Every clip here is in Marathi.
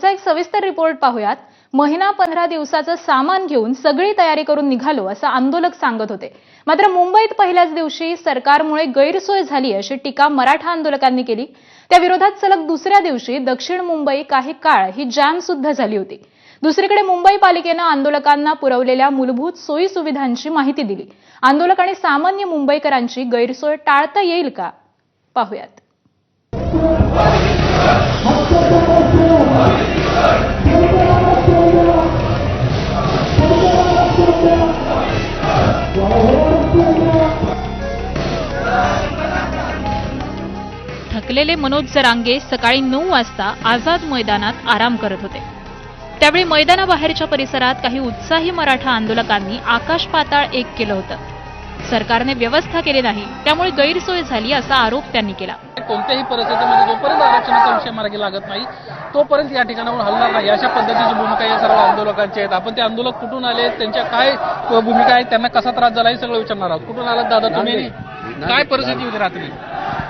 पुढचा एक सविस्तर रिपोर्ट पाहूयात. महिना पंधरा दिवसाचं सामान घेऊन सगळी तयारी करून निघालो असं आंदोलक सांगत होते. मात्र मुंबईत पहिल्याच दिवशी सरकारमुळे गैरसोय झाली अशी टीका मराठा आंदोलकांनी केली. त्या विरोधात सलग दुसऱ्या दिवशी दक्षिण मुंबई काही काळ ही जॅम सुद्धा झाली होती. दुसरीकडे मुंबई पालिकेनं आंदोलकांना पुरवलेल्या मूलभूत सोयी सुविधांची माहिती दिली. आंदोलक आणि सामान्य मुंबईकरांची गैरसोय टाळता येईल का? पाहूयात. थकलेले मनोज जरांगे सकाळी नऊ वाजता आझाद मैदानात आराम करत होते. त्यावेळी मैदानाबाहेरच्या परिसरात काही उत्साही मराठा आंदोलकांनी आकाश पाताळ एक केलं होतं. सरकारने व्यवस्था केली नाही त्यामुळे गैरसोय झाली असा आरोप त्यांनी केला. कोणत्याही परिस्थितीमध्ये जोपर्यंत आरक्षणाचा विषय मार्गी लागत नाही तोपर्यंत या ठिकाणावर हलणार नाही. अशा पद्धतीची भूमिका या सर्व आंदोलकांची आहेत. आपण ते आंदोलक कुठून आले त्यांच्या काय भूमिका आहेत त्यांना कसा त्रास झाला हे सगळं विचारणार आहोत. कुठून आलात दादा तुम्ही? काय परिस्थिती होती रात्री?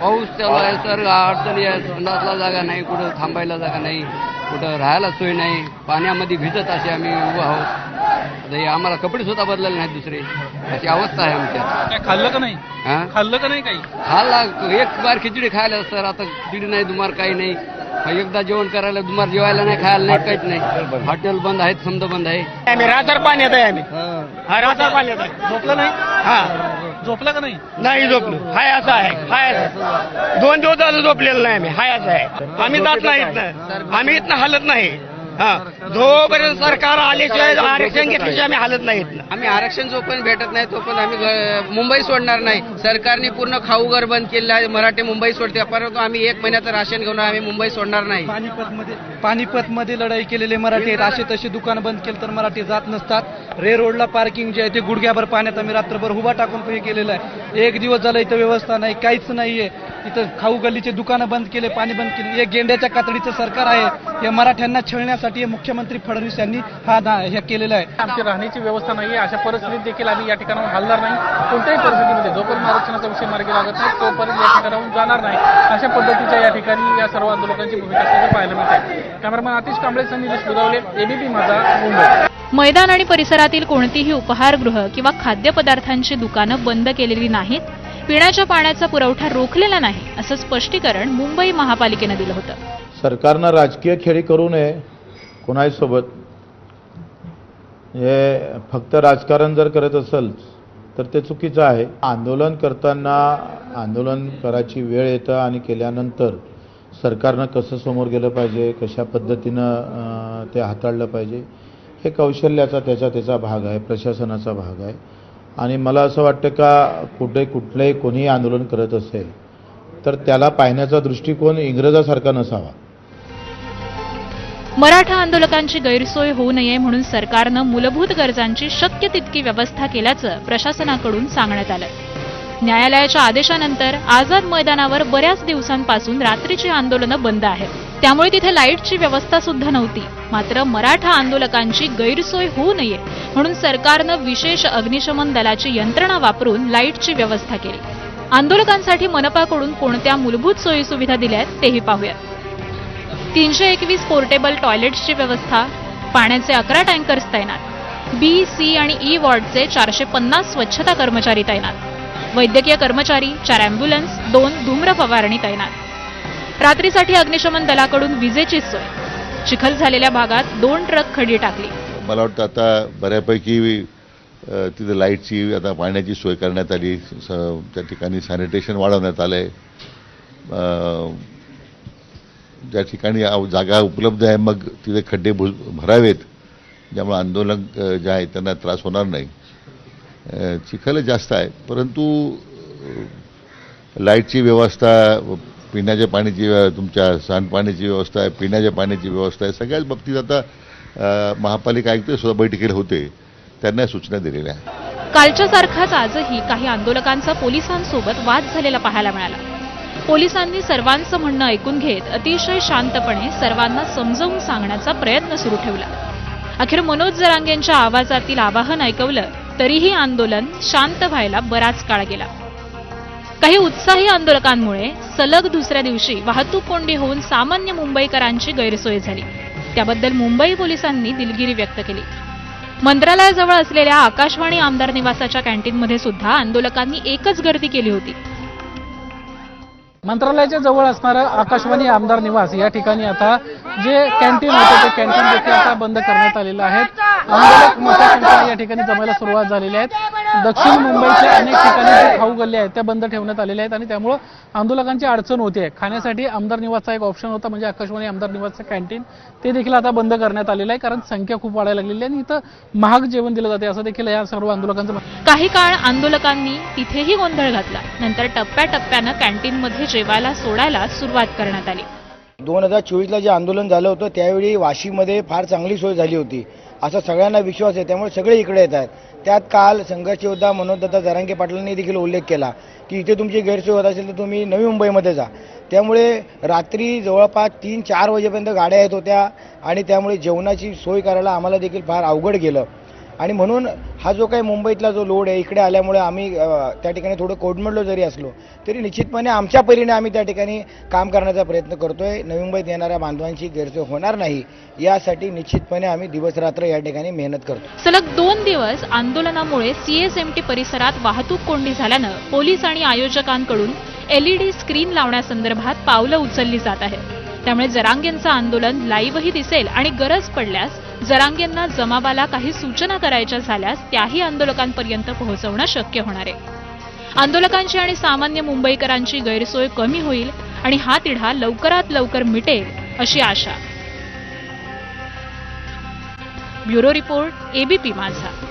पाऊस चालू आहे सर. अडचणी आहे संडासला जागा नाही कुठं थांबायला जागा नाही कुठं राहायला सोय नाही. पाण्यामध्ये भिजत असे आम्ही उभं आहोत. आम्हाला कपडे सुद्धा बदलले नाहीत दुसरे. अशी अवस्था आहे आमच्या खाल्लं का नाही? खाल्लं का नाही काही? खाल्ला. एक बार खिचडी खायला सर. आता खिचडी नाही दुमार काही नाही. एकदा जेवण करायला दुमार जेवायला नाही खायला नाही काहीच नाही. हॉटेल बंद आहेत समजा बंद आहे. आम्ही राहणार पाण्यात आहे आम्ही. हा. राहणार पाण्यात आहे झोपलं नाही? हा. झोपलं का नाही? नाही झोपलो. हाय असं आहे हाय असं. दोन दिवस झालं झोपलेलं नाही आम्ही. हाय असं आहे. आम्ही जात नाही इथनं आम्ही इथनं हलत नाही. जोपर्यंत सरकार आल्याशिवाय आरक्षण घेतल्याशिवाय आम्ही हलत नाही आम्ही आरक्षण जोपर्यंत भेटत नाही तोपर्यंत आम्ही मुंबई सोडणार नाही. सरकारने पूर्ण खाऊ घर बंद केलं आहे. मराठी मुंबई सोडते. परंतु आम्ही एक महिन्याचं राशन घेऊन आम्ही मुंबई सोडणार नाही. पानिपतमध्ये पानिपतमध्ये लढाई केलेले मराठी आहेत. असे तसे दुकान बंद केलं तर मराठी जात नसतात. रे रोडला पार्किंग जे आहे ते गुडघ्याभर पाण्यात आम्ही रात्रभर उभा टाकून हे केलेलं आहे. एक दिवस झालं इथं व्यवस्था नाही काहीच नाहीये. इथं खाऊ गल्लीचे दुकानं बंद केले पाणी बंद केले. एक गेंड्याच्या कातडीचं सरकार आहे. या मराठ्यांना छळण्यासाठी हे मुख्यमंत्री फडणवीस यांनी हा दा- हे केलेलं आहे. आमची राहण्याची व्यवस्था नाही अशा परिस्थितीत देखील आम्ही या ठिकाणावर हलणार नाही. कोणत्याही परिस्थितीमध्ये जोपर्यंत आरक्षणाचा विषय मार्गी लागत नाही तोपर्यंत या ठिकाणाहून जाणार नाही. अशा पद्धतीच्या या ठिकाणी या सर्व आंदोलकांची भूमिका सगळं पाहायला मिळते. Cameraman Atish Kamble Nilesh Budhawale ABP Majha Mumbai. मैदान आणि परिसरातील कोणतीही उपहारगृह किंवा खाद्यपदार्थांची दुकानं बंद केलेली नाहीत. पिण्याच्या पाण्याचा पुरवठा रोखलेला नाही असं स्पष्टीकरण मुंबई महापालिकेनं दिलं होतं. सरकारनं राजकीय खेळी करू नये कोणाहीसोबत हे फक्त राजकारण जर करत असेल तर ते चुकीचं आहे. आंदोलन करताना आंदोलन करायची वेळ येतं आणि केल्यानंतर सरकारनं कसं समोर गेलं पाहिजे कशा पद्धतीनं ते हाताळलं पाहिजे हे कौशल्याचा त्याचा त्याचा भाग आहे प्रशासनाचा भाग आहे. आणि मला असं वाटतं का कुठे कुठलंही कोणीही आंदोलन करत असेल तर त्याला पाहण्याचा दृष्टिकोन इंग्रजासारखा नसावा. मराठा आंदोलकांची गैरसोय होऊ नये म्हणून सरकारनं मूलभूत गरजांची शक्य तितकी व्यवस्था केल्याचं प्रशासनाकडून सांगण्यात आलं. न्यायालयाच्या आदेशानंतर आझाद मैदानावर बऱ्याच दिवसांपासून रात्रीची आंदोलनं बंद आहेत. त्यामुळे तिथे लाईटची व्यवस्था सुद्धा नव्हती. मात्र मराठा आंदोलकांची गैरसोय होऊ नये म्हणून सरकारनं विशेष अग्निशमन दलाची यंत्रणा वापरून लाईटची व्यवस्था केली. आंदोलकांसाठी मनपाकडून कोणत्या मूलभूत सोयी सुविधा आहेत तेही पाहूयात. तीनशे एकवीस पोर्टेबल टॉयलेट्सची व्यवस्था पाण्याचे अकरा टँकर्स तैनात बी सी आणि ई वॉर्डचे चारशे पन्नास स्वच्छता कर्मचारी तैनात वैद्यकीय कर्मचारी चार अँब्युलन्स दोन धूम्र फवारणी तैनात. रात्रीसाठी अग्निशमन दलाकडून विजेची सोय. चिखल झालेल्या भागात दोन ट्रक खडी टाकली. मला वाटतं आता बऱ्यापैकी तिथे लाईटची आता पाण्याची सोय करण्यात आली. स- त्या ठिकाणी सॅनिटेशन वाढवण्यात आलं आहे ज्या ठिकाणी जागा उपलब्ध आहे मग तिथे खड्डे भरावेत. ज्यामुळे आंदोलन जे आहे त्यांना त्रास होणार नाही. चिखल जास्त आहे परंतु लाईटची व्यवस्था पिण्याच्या पाण्याची तुमच्या सांडपाण्याची व्यवस्था आहे पिण्याच्या पाण्याची व्यवस्था आहे. सगळ्याच बाबतीत आता महापालिका आयुक्त सुद्धा बैठकीला होते. त्यांना सूचना दिलेल्या कालच्या सारखाच आजही काही आंदोलकांचा पोलिसांसोबत वाद झालेला पाहायला मिळाला. पोलिसांनी सर्वांचं म्हणणं ऐकून घेत अतिशय शांतपणे सर्वांना समजवून सांगण्याचा प्रयत्न सुरू ठेवला. अखेर मनोज जरांगेंच्या आवाजातील आवाहन ऐकवलं तरीही आंदोलन शांत व्हायला बराच काळ गेला. काही उत्साही आंदोलकांमुळे सलग दुसऱ्या दिवशी वाहतूक कोंडी होऊन सामान्य मुंबईकरांची गैरसोय झाली. त्याबद्दल मुंबई पोलिसांनी दिलगिरी व्यक्त केली. मंत्रालयाजवळ असलेल्या आकाशवाणी आमदार निवासाच्या कॅन्टीनमध्ये सुद्धा आंदोलकांनी एकच गर्दी केली होती. मंत्रालयाच्या जवळ असणारं आकाशवाणी आमदार निवास या ठिकाणी आता जे कॅन्टीन होते ते कॅन्टीन देखील आता बंद करण्यात आलेलं आहे. आंदोलक मोठ्या संख्येने या ठिकाणी जमायला सुरुवात झालेली आहेत दक्षिण मुंबईच्या अनेक ठिकाणी जे खाऊ गल्ले आहेत त्या बंद ठेवण्यात आलेल्या आहेत आणि त्यामुळं आंदोलकांची अडचण होते खाण्यासाठी आमदार निवासचा एक ऑप्शन होता म्हणजे आकाशवाणी आमदार निवासचं कॅन्टीन ते देखील आता बंद करण्यात आलेलं आहे कारण संख्या खूप वाढायला लागलेली आहे आणि इथं महाग जेवण दिलं जाते असं देखील या सर्व आंदोलकांचं. काही काळ आंदोलकांनी तिथेही गोंधळ घातला. नंतर टप्प्याटप्प्यानं कॅन्टीनमध्ये जेवायला सोडायला सुरुवात करण्यात आली. दोन हजार चोवीसला जे आंदोलन झालं होतं त्यावेळी वाशीमध्ये फार चांगली सोय झाली होती. असा सगळ्यांना विश्वास आहे त्यामुळे सगळे इकडे येत आहेत. त्यात काल संघर्ष योद्धा मनोजदत्ता जरांगे पाटलांनी देखील उल्लेख केला की इथे तुमची गैरसोय होत असेल तर तुम्ही नवी मुंबईमध्ये जा. त्यामुळे रात्री जवळपास तीन चार वाजेपर्यंत गाड्या येत होत्या आणि त्यामुळे जेवणाची सोय करायला आम्हाला देखील फार अवघड गेलं. आणि म्हणून हा जो काही मुंबईतला जो लोड आहे इकडे आल्यामुळे आम्ही त्या ठिकाणी थोडं कोडमडलो जरी असलो तरी निश्चितपणे आमच्या परीने आम्ही त्या ठिकाणी काम करण्याचा प्रयत्न करतोय. नवी मुंबईत येणाऱ्या बांधवांची गैरसोय होणार नाही. यासाठी निश्चितपणे आम्ही दिवसरात्र या ठिकाणी मेहनत करतो. सलग दोन दिवस आंदोलनामुळे सीएसएमटी परिसरात वाहतूक कोंडी झाल्यानं पोलीस आणि आयोजकांकडून एलईडी स्क्रीन लावण्यासंदर्भात पावलं उचलली जात आहेत. त्यामुळे जरांगेंचं आंदोलन लाईव्हही दिसेल आणि गरज पडल्यास जरांगेंना जमावाला काही सूचना करायच्या झाल्यास त्याही आंदोलकांपर्यंत पोहोचवणं शक्य होणार आहे. आंदोलकांची आणि सामान्य मुंबईकरांची गैरसोय कमी होईल आणि हा तिढा लवकरात लवकर मिटेल अशी आशा. ब्युरो रिपोर्ट एबीपी माझा.